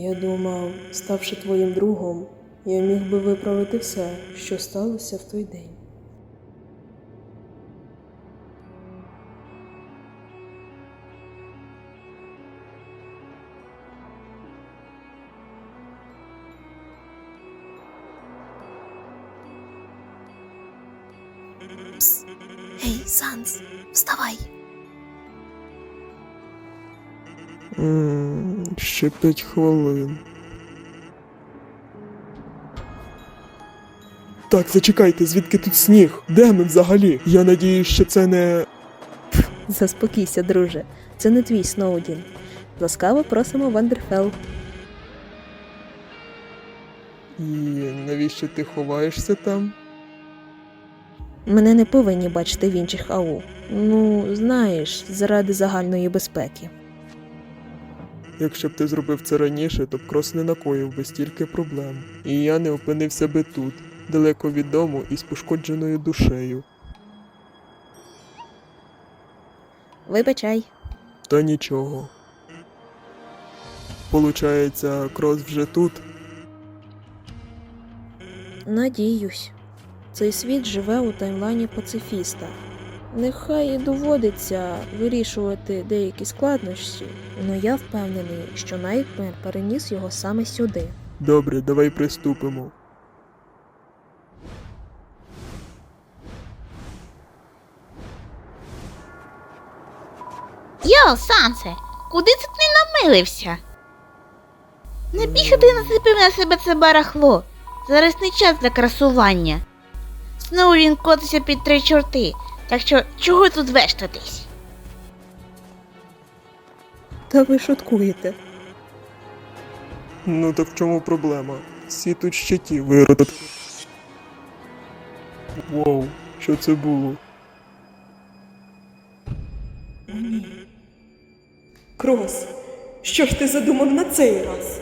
Я думав, ставши твоїм другом, я міг би виправити все, що сталося в той день. Гей, Санс, вставай. М, Ще п'ять хвилин. Так, зачекайте, звідки тут сніг? Де ми взагалі? Я надію, що це не. Заспокійся, друже. Це не твій Сноудін. Ласкаво просимо Вандерфелл. І навіщо ти ховаєшся там? Мене не повинні бачити в інших АУ. Ну, знаєш, заради загальної безпеки. Якщо б ти зробив це раніше, то б крос не накоїв би стільки проблем. І я не опинився би тут, далеко від дому і з пошкодженою душею. Вибачай. Та нічого. Получається, крос вже тут. Надіюсь. Цей світ живе у таймлайні пацифіста. Нехай і доводиться вирішувати деякі складнощі, але я впевнений, що Найтмер переніс його саме сюди. Добре, давай приступимо. Йо, Сансе, куди це ти намилився? Не бігати насипив на себе це барахло. Зараз не час для красування. Знову він котиться під три чорти, так що чого тут вештатись? Та ви шуткуєте. Ну так в чому проблема? Всі тут щиті виродок. Воу, що це було? Крос, що ж ти задумав на цей раз?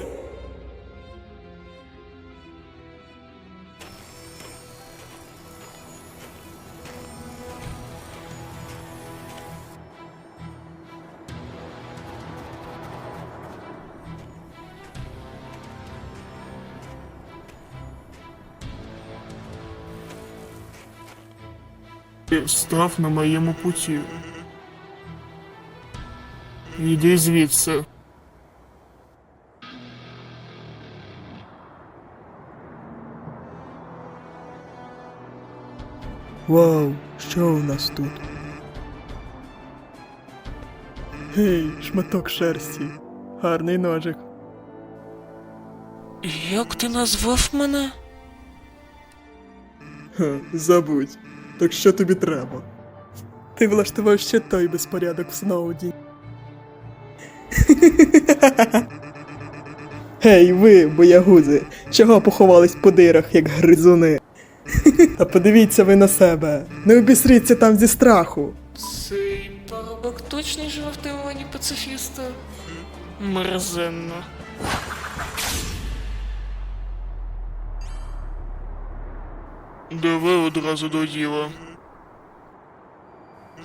Ти став на моєму путі. Йди звідси. Вау, що у нас тут? Гей, шматок шерсті. Гарний ножик. Як ти назвав мене? Ха, забудь. Так що тобі треба? Ти влаштував ще той безпорядок в Сноуді. Гей, ви, боягузи, чого поховались по дирах, як гризуни? Та подивіться ви на себе, не обісріться там зі страху. Цей парубок точно живе в Тайвані пацифіста? Мерзенно. Давай одразу до діла.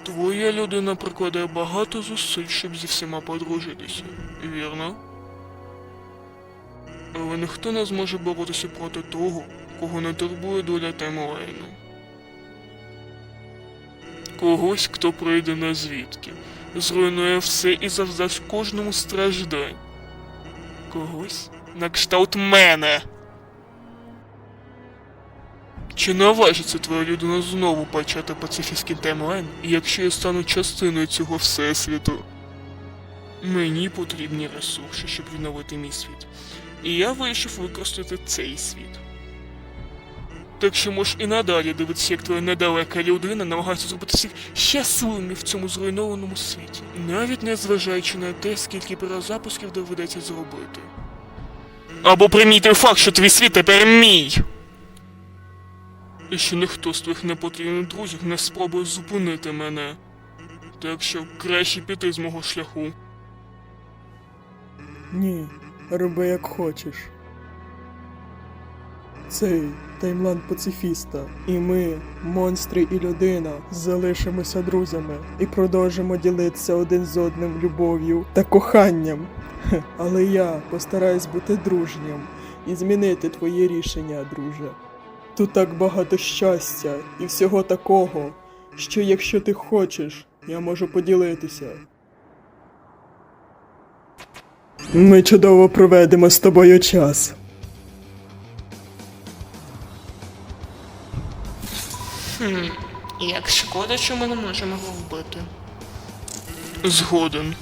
Твоя людина прикладає багато зусиль, щоб зі всіма подружитися, вірно? Але ніхто не зможе боротися проти того, кого не турбує доля Таймлайну. Когось, хто прийде на звідки, зруйнує все і завдасть кожному страждань. Когось на кшталт мене. Чи наважиться твоя людина знову почати пацифістський таймлайн, якщо я стану частиною цього всесвіту? Мені потрібні ресурси, щоб відновити мій світ. І я вирішив використати цей світ. Так що можеш і надалі дивитися, як твоя недалека людина намагається зробити всіх щасливими в цьому зруйнованому світі, навіть не зважаючи на те, скільки перезапусків доведеться зробити. Або прийміть факт, що твій світ тепер мій. І що ніхто з твоїх непотрібних друзів не спробує зупинити мене. Так що краще піти з мого шляху. Ні, роби як хочеш. Цей таймлайн пацифіста. І ми, монстри і людина, залишимося друзями і продовжимо ділитися один з одним любов'ю та коханням. Але я постараюсь бути дружнім і змінити твоє рішення, друже. Тут так багато щастя і всього такого, що якщо ти хочеш, я можу поділитися. Ми чудово проведемо з тобою час. Хм, як шкода, що ми не можемо його вбити. Згоден.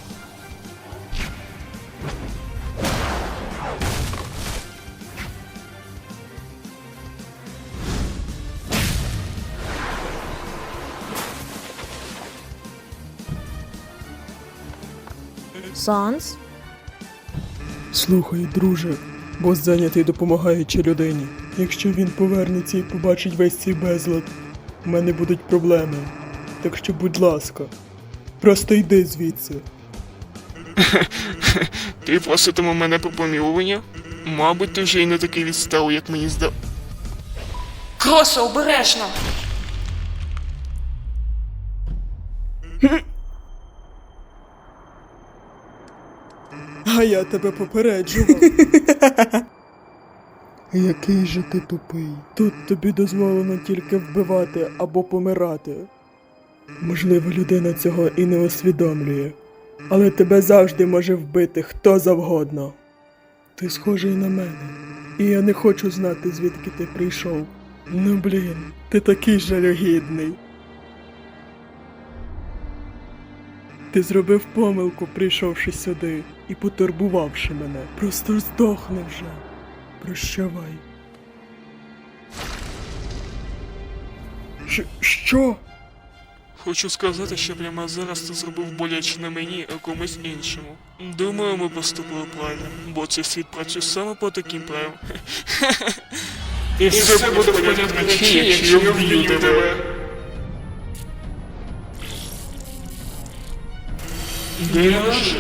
Санс? Слухай, друже, бос зайнятий допомагаючи людині. Якщо він повернеться і побачить весь цей безлад, в мене будуть проблеми. Так що, будь ласка, просто йди звідси. Ти проситиме мене про помілування? Мабуть, ти вже й не такий відсталий, як мені здав. Кроса, обережно! А я тебе попереджував. Який же ти тупий. Тут тобі дозволено тільки вбивати або помирати. Можливо, людина цього і не усвідомлює, але тебе завжди може вбити хто завгодно. Ти схожий на мене, і я не хочу знати, звідки ти прийшов. Ну блін, ти такий жалюгідний. Зробив помилку, прийшовши сюди і потурбувавши мене. Просто здохни вже. Прощавай. Щ- що? Хочу сказати, що прямо зараз ти зробив боляче не мені, а комусь іншому. Думаю, ми поступили правильно, бо цей світ працює саме по таким правилам. І все буде в порядку якщо я вб'ю тебе. Де ножи?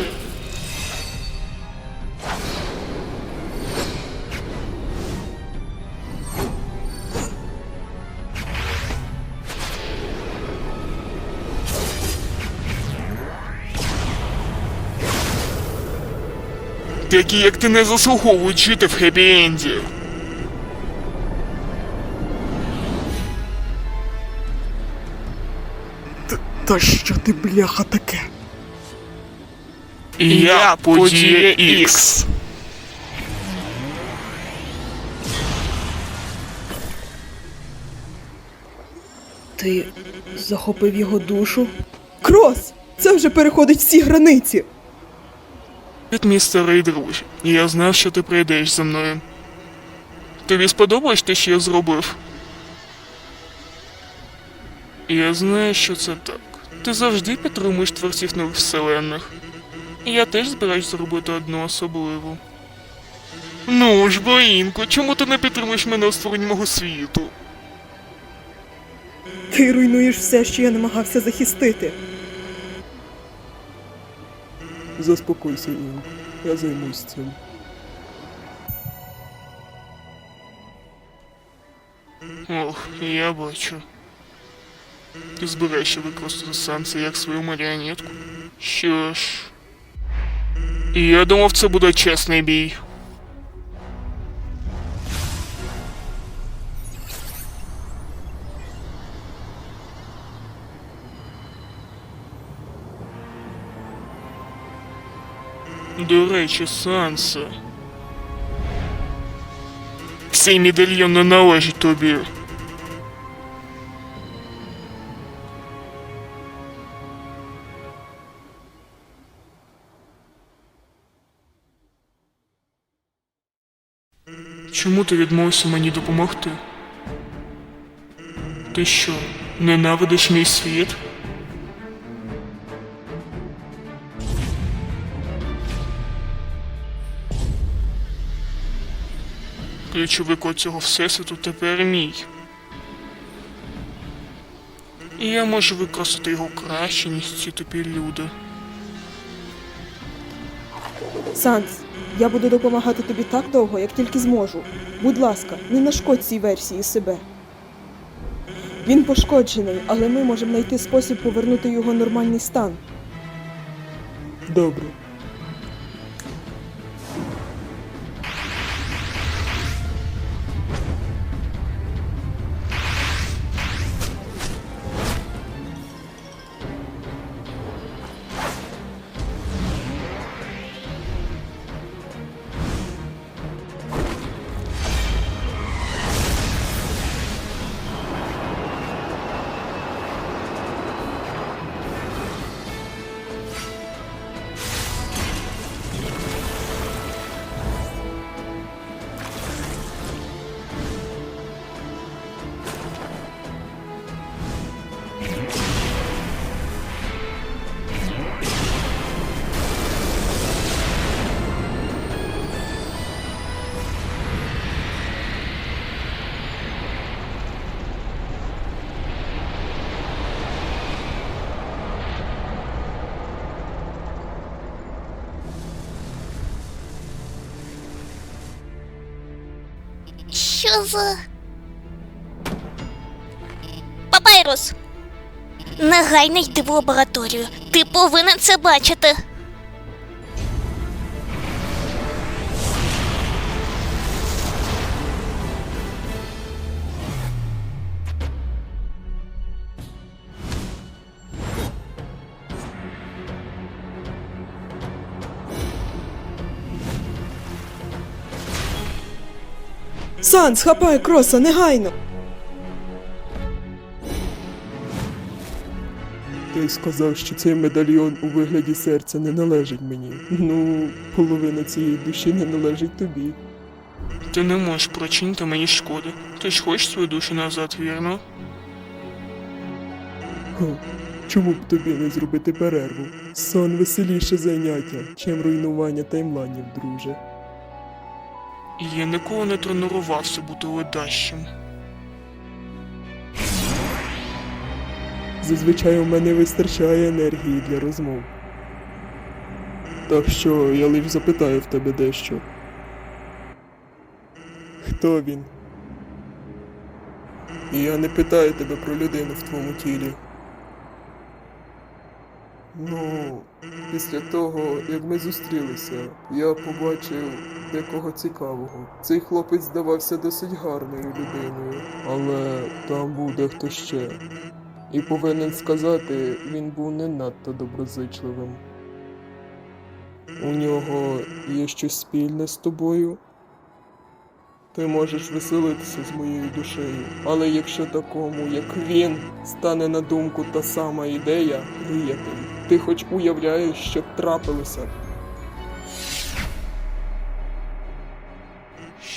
Такі, як ти не заслуговують жити в хеппі-енді. Та що ти бляха таке? Я подія Ікс. Ти захопив його душу? Крос! Це вже переходить всі границі. Від мій старий друже. Я знав, що ти прийдеш за мною. Тобі сподобалось те, що я зробив? Я знаю, що це так. Ти завжди підтримуєш творців нових вселенних. І я теж збираюсь зробити одну особливу. Ну ж, Боїнко, чому ти не підтримуєш мене у створенні мого світу? Ти руйнуєш все, що я намагався захистити. Заспокойся, Інг. Я займусь цим. Ох, я бачу. Ти збираєшся використати Санса як свою маріонетку? Що ж. Я думав, це буде чесний бій. До речі, Санса. Цей медальйон не належить тобі. Чому ти відмовився мені допомогти? Ти що, ненавидиш мій світ? Ключовий код цього всесвіту тепер мій. І я можу використати його краще, ніж ці тупі люди. Санс, я буду допомагати тобі так довго, як тільки зможу. Будь ласка, не нашкодь цій версії себе. Він пошкоджений, але ми можемо знайти спосіб повернути його нормальний стан. Добре. Що за. Папайрус! Негайно йди в лабораторію. Ти повинен це бачити. Санс, хапай кроса, негайно! Ти сказав, що цей медальйон у вигляді серця не належить мені. Ну, половина цієї душі не належить тобі. Ти не можеш причинити мені шкоди. Ти ж хочеш свою душу назад, вірно? Ха, чому б тобі не зробити перерву? Сон веселіше заняття, чим руйнування таймланів, друже. І я ніколи не тренувався бути ледащим. Зазвичай у мене вистачає енергії для розмов. Так що я лише запитаю в тебе дещо. Хто він? Я не питаю тебе про людину в твоєму тілі. Ну, після того, як ми зустрілися, я побачив декого цікавого. Цей хлопець здавався досить гарною людиною, але там був дехто ще. І повинен сказати, він був не надто доброзичливим. У нього є щось спільне з тобою. Ти можеш веселитися з моєю душею, але якщо такому, як він, стане на думку та сама ідея, приятель, ти хоч уявляєш, що трапилося.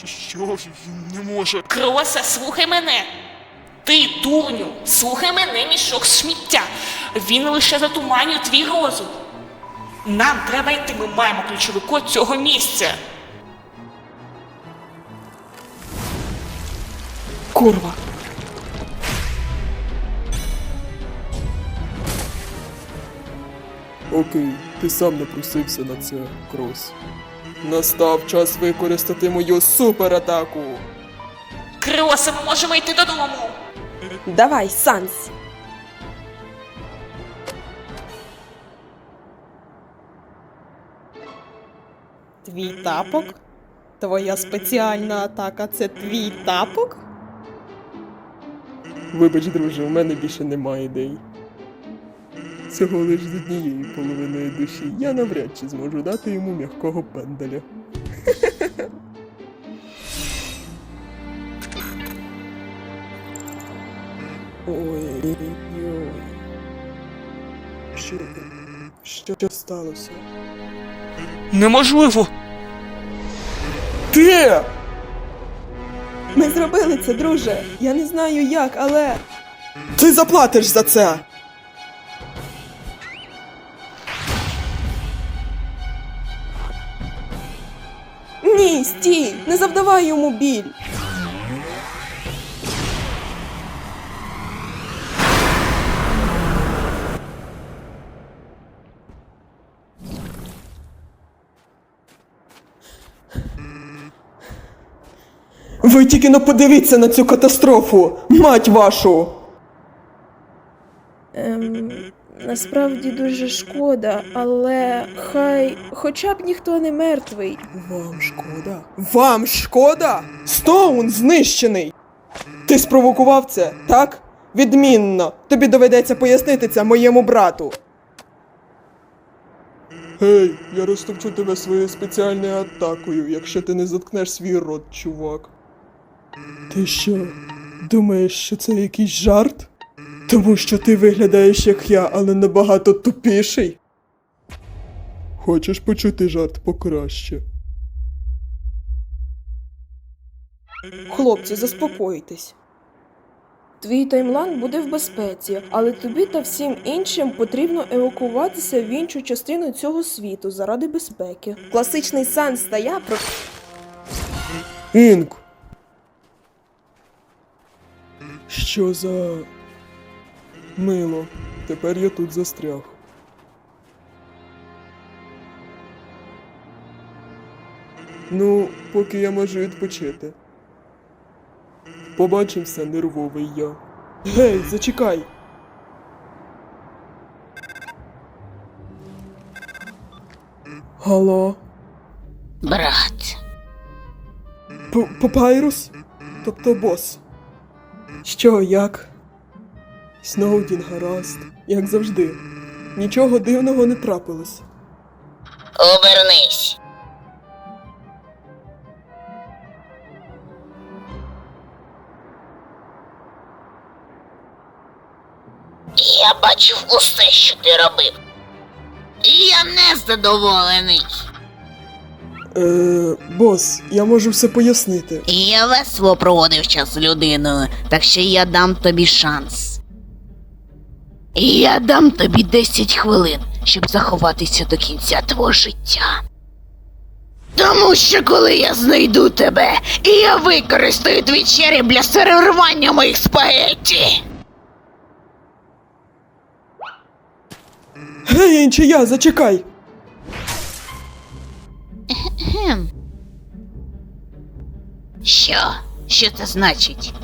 Що він не може? Кроса, слухай мене. Ти, дурню, слухай мене, мішок сміття. Він лише затуманює твій розум. Нам треба йти, ми маємо ключовий код цього місця. Курва! Окей, ти сам напросився на це, Крос. Настав час використати мою суператаку. Кроса, ми можемо йти додому. Давай, Санс! Твій тапок? Твоя спеціальна атака це твій тапок? Вибач, друже, у мене більше немає ідей. Цього лиш з однією половиною душі. Я навряд чи зможу дати йому м'якого пенделя. Ой, ой. Що? Що сталося? Неможливо! Ти! Ми зробили це, друже. Я не знаю як, але. Ти заплатиш за це! Завдавай йому біль! Ви тільки не подивіться на цю катастрофу! Мать вашу! Ем, насправді дуже шкода, але хай хоча б ніхто не мертвий. Вам шкода? Вам шкода? Стоун знищений! Ти спровокував це, так? Відмінно! Тобі доведеться пояснити це моєму брату. Гей, я розтопчу тебе своєю спеціальною атакою, якщо ти не заткнеш свій рот, чувак. Ти що, думаєш, що це якийсь жарт? Тому що ти виглядаєш як я, але набагато тупіший. Хочеш почути жарт покраще? Хлопці, заспокойтесь. Твій таймлайн буде в безпеці, але тобі та всім іншим потрібно евакуватися в іншу частину цього світу заради безпеки. Класичний санс та я про Інк! Що за. Мило, тепер я тут застряг. Ну, поки я можу відпочити. Побачимося, нервовий я. Гей, зачекай! Алло? Брат. П- Папайрус? Тобто бос. Що, як? Сноудін гаразд, як завжди. Нічого дивного не трапилось. Обернись. Я бачив усе, що ти робив. Я не задоволений. Е, бос, я можу все пояснити. Я весело проводив час з людиною, так що я дам тобі шанс. Я дам тобі 10 хвилин, щоб заховатися до кінця твого життя. Тому що коли я знайду тебе, і я використаю твій череп для сервірування моїх спагетті. Гей, іншия, зачекай! Що? Що це значить?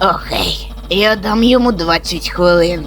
Окей, я дам йому 20 хвилин.